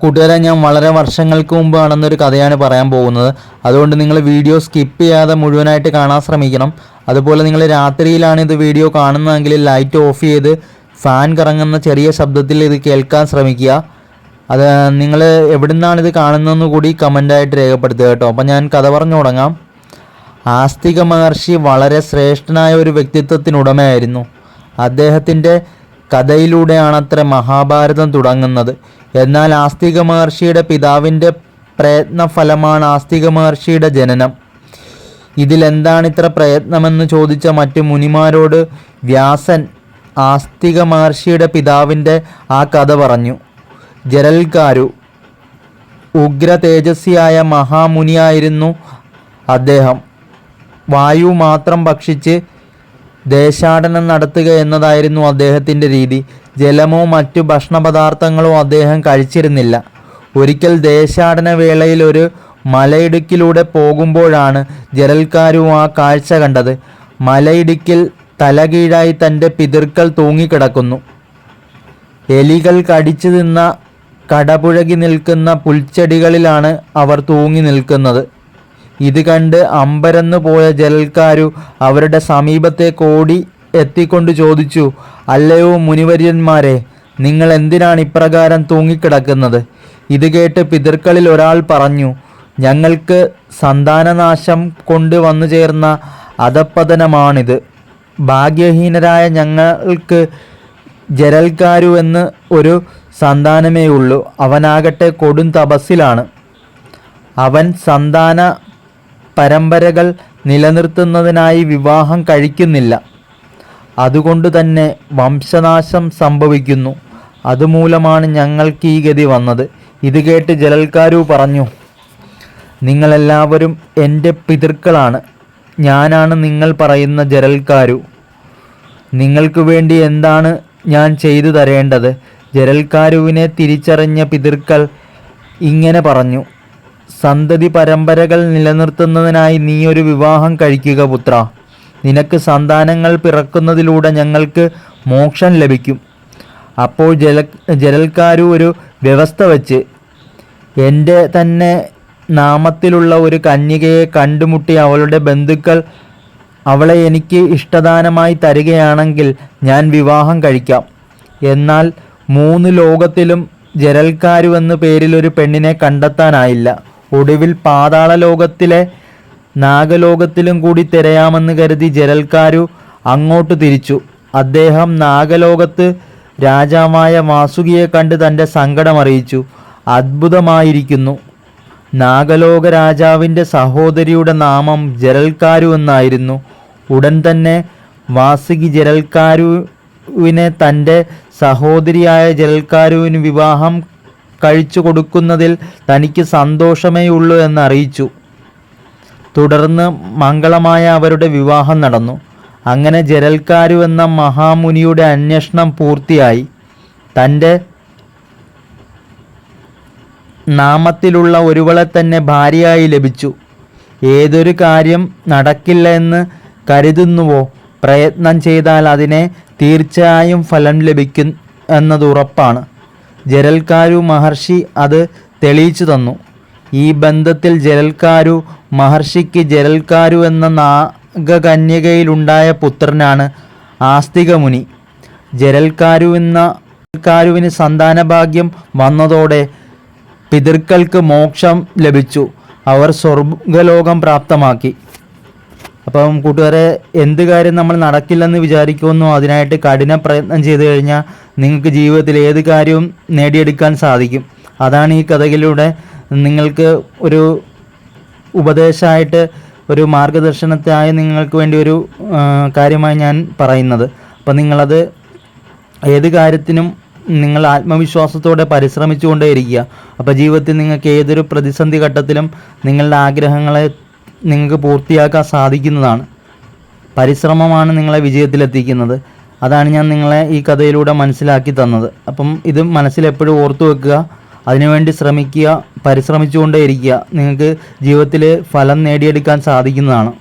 കൂട്ടുകാരെ ഞാൻ വളരെ വർഷങ്ങൾക്ക് മുമ്പ് കാണുന്നൊരു കഥയാണ് പറയാൻ പോകുന്നത്. അതുകൊണ്ട് നിങ്ങൾ വീഡിയോ സ്കിപ്പ് ചെയ്യാതെ മുഴുവനായിട്ട് കാണാൻ ശ്രമിക്കണം. അതുപോലെ നിങ്ങൾ രാത്രിയിലാണ് ഇത് വീഡിയോ കാണുന്നതെങ്കിൽ ലൈറ്റ് ഓഫ് ചെയ്ത് ഫാൻ കറങ്ങുന്ന ചെറിയ ശബ്ദത്തിൽ ഇത് കേൾക്കാൻ ശ്രമിക്കുക. അത് നിങ്ങൾ എവിടുന്നാണ് ഇത് കാണുന്നതെന്ന് കൂടി കമന്റായിട്ട് രേഖപ്പെടുത്തുക കേട്ടോ. അപ്പം ഞാൻ കഥ പറഞ്ഞു തുടങ്ങാം. ആസ്തിക മഹർഷി വളരെ ശ്രേഷ്ഠനായ ഒരു വ്യക്തിത്വത്തിനുടമയായിരുന്നു അദ്ദേഹത്തിന്റെ കഥയിലൂടെയാണത്ര മഹാഭാരതം തുടങ്ങുന്നത്. എന്നാൽ ആസ്തിക മഹർഷിയുടെ പിതാവിന്റെ പ്രയത്നഫലമാണ് ആസ്തിക മഹർഷിയുടെ ജനനം. ഇതിലെന്താണ് ഇത്ര പ്രയത്നമെന്ന് ചോദിച്ച മറ്റു മുനിമാരോട് വ്യാസൻ ആസ്തിക മഹർഷിയുടെ പിതാവിന്റെ ആ കഥ പറഞ്ഞു. ജരൽക്കാരു ഉഗ്ര തേജസ്വിയായ മഹാമുനിയായിരുന്നു അദ്ദേഹം. വായു മാത്രം ഭക്ഷിച്ച് ദേശാടനം നടത്തുക എന്നതായിരുന്നു അദ്ദേഹത്തിന്റെ രീതി. ജലമോ മറ്റു ഭക്ഷണപദാർത്ഥങ്ങളോ അദ്ദേഹം കഴിച്ചിരുന്നില്ല. ഒരിക്കൽ ദേശാടന വേളയിൽ ഒരു മലയിടുക്കിലൂടെ പോകുമ്പോഴാണ് ജലൽക്കാരും ആ കാഴ്ച കണ്ടത്. മലയിടുക്കിൽ തലകീഴായി തന്റെ പിതൃക്കൾ തൂങ്ങിക്കിടക്കുന്നു. എലികൾ കടിച്ചു തിന്ന കടപുഴകി നിൽക്കുന്ന പുൽച്ചെടികളിലാണ് അവർ തൂങ്ങി നിൽക്കുന്നത്. ഇത് കണ്ട് അമ്പരന്നു പോയ ജലൽക്കാരു അവരുടെ സമീപത്തെ കോടി എത്തിക്കൊണ്ട് ചോദിച്ചു അല്ലയോ മുനിവര്യന്മാരെ നിങ്ങൾ എന്തിനാണ് ഇപ്രകാരം തൂങ്ങിക്കിടക്കുന്നത്? ഇത് കേട്ട് പിതൃക്കളിൽ ഒരാൾ പറഞ്ഞു ഞങ്ങൾക്ക് സന്താനനാശം കൊണ്ട് വന്നു ചേർന്ന അധപ്പതനമാണിത് ഭാഗ്യഹീനരായ ഞങ്ങൾക്ക് ജരൽക്കാരു എന്ന് ഒരു സന്താനമേ ഉള്ളൂ അവനാകട്ടെ കൊടും തപസ്സിലാണ്. അവൻ സന്താന പരമ്പരകൾ നിലനിർത്തുന്നതിനായി വിവാഹം കഴിക്കുന്നില്ല. അതുകൊണ്ട് തന്നെ വംശനാശം സംഭവിക്കുന്നു. അതുമൂലമാണ് ഞങ്ങൾക്ക് ഈ ഗതി വന്നത്. ഇത് കേട്ട് ജലൽക്കാരു പറഞ്ഞു നിങ്ങളെല്ലാവരും എന്റെ പിതൃക്കളാണ്. ഞാനാണ് നിങ്ങൾ പറയുന്ന ജലൽക്കാരു. നിങ്ങൾക്ക് വേണ്ടി എന്താണ് ഞാൻ ചെയ്തു തരേണ്ടത്? ജരൽക്കാരുവിനെ തിരിച്ചറിഞ്ഞ പിതൃക്കൾ ഇങ്ങനെ പറഞ്ഞു സന്തതി പരമ്പരകൾ നിലനിർത്തുന്നതിനായി നീ ഒരു വിവാഹം കഴിക്കുക പുത്ര. നിനക്ക് സന്താനങ്ങൾ പിറക്കുന്നതിലൂടെ ഞങ്ങൾക്ക് മോക്ഷം ലഭിക്കും. അപ്പോൾ ജല ജലൽക്കാരു ഒരു വ്യവസ്ഥ വച്ച് എന്റെ തന്നെ നാമത്തിലുള്ള ഒരു കന്യകയെ കണ്ടുമുട്ടി അവളുടെ ബന്ധുക്കൾ അവളെ എനിക്ക് ഇഷ്ടദാനമായി തരികയാണെങ്കിൽ ഞാൻ വിവാഹം കഴിക്കാം. എന്നാൽ മൂന്ന് ലോകത്തിലും ജരൽക്കാരു എന്ന പേരിൽ ഒരു പെണ്ണിനെ കണ്ടെത്താനായില്ല. ഒടുവിൽ പാതാള ലോകത്തിലെ നാഗലോകത്തിലും കൂടി തിരയാമെന്ന് കരുതി ജരൽക്കാരു അങ്ങോട്ട് തിരിച്ചു. അദ്ദേഹം നാഗലോകത്ത് രാജാവായ വാസുകിയെ കണ്ട് തന്റെ സങ്കടം അറിയിച്ചു. അത്ഭുതമായിരിക്കുന്നു. നാഗലോക രാജാവിന്റെ സഹോദരിയുടെ നാമം ജരൽക്കാരു എന്നായിരുന്നു. ഉടൻ തന്നെ വാസുകി ജരൽക്കാരുവിനെ തന്റെ സഹോദരിയായ ജരൽക്കാരുവിന് വിവാഹം കഴിച്ചു കൊടുക്കുന്നതിൽ തനിക്ക് സന്തോഷമേ ഉള്ളൂ എന്ന് അറിയിച്ചു തുടർന്ന് മംഗളമായ അവരുടെ വിവാഹം നടന്നു. അങ്ങനെ ജരൽക്കാരു എന്ന മഹാമുനിയുടെ അന്വേഷണം പൂർത്തിയായി. തന്റെ നാമത്തിലുള്ള ഒരുവളെ തന്നെ ഭാര്യയായി ലഭിച്ചു. ഏതൊരു കാര്യം നടക്കില്ല എന്ന് കരുതുന്നുവോ? പ്രയത്നം ചെയ്താൽ അതിനെ തീർച്ചയായും ഫലം ലഭിക്കും എന്നത് ഉറപ്പാണ് ജരൽക്കാരു മഹർഷി അത് തെളിയിച്ചു തന്നു. ഈ ബന്ധത്തിൽ ജരൽക്കാരു മഹർഷിക്ക് ജരൽക്കാരു എന്ന നാഗകന്യകയിലുണ്ടായ പുത്രനാണ് ആസ്തികമുനി. ജരൽക്കാരു എന്ന ജരൽക്കാരുവിന് സന്താനഭാഗ്യം വന്നതോടെ പിതൃക്കൾക്ക് മോക്ഷം ലഭിച്ചു. അവർ സ്വർഗലോകം പ്രാപ്തമാക്കി. അപ്പം കൂട്ടുകാരെ എന്ത് കാര്യം നമ്മൾ നടക്കില്ലെന്ന് വിചാരിക്കുമെന്നോ അതിനായിട്ട് കഠിന പ്രയത്നം ചെയ്തു കഴിഞ്ഞാൽ നിങ്ങൾക്ക് ജീവിതത്തിൽ ഏത് കാര്യവും നേടിയെടുക്കാൻ സാധിക്കും. അതാണ് ഈ കഥകളിലൂടെ നിങ്ങൾക്ക് ഒരു ഉപദേശമായിട്ട് ഒരു മാർഗദർശനത്തായി നിങ്ങൾക്ക് വേണ്ടി ഒരു കാര്യമായി ഞാൻ പറയുന്നത്. അപ്പം നിങ്ങളത് ഏത് കാര്യത്തിനും നിങ്ങൾ ആത്മവിശ്വാസത്തോടെ പരിശ്രമിച്ചുകൊണ്ടേയിരിക്കുക. അപ്പോൾ ജീവിതത്തിൽ നിങ്ങൾക്ക് ഏതൊരു പ്രതിസന്ധി ഘട്ടത്തിലും നിങ്ങളുടെ ആഗ്രഹങ്ങളെ നിങ്ങൾക്ക് പൂർത്തിയാക്കാൻ സാധിക്കുന്നതാണ്. പരിശ്രമമാണ് നിങ്ങളെ വിജയത്തിലെത്തിക്കുന്നത്. അതാണ് ഞാൻ നിങ്ങളെ ഈ കഥയിലൂടെ മനസ്സിലാക്കി തന്നത്. അപ്പം ഇത് മനസ്സിലെപ്പോഴും ഓർത്തു വെക്കുക. അതിനുവേണ്ടി ശ്രമിക്കുക പരിശ്രമിച്ചുകൊണ്ടേ ഇരിക്കുക നിങ്ങൾക്ക് ജീവിതത്തിൽ ഫലം നേടിയെടുക്കാൻ സാധിക്കുന്നതാണ്.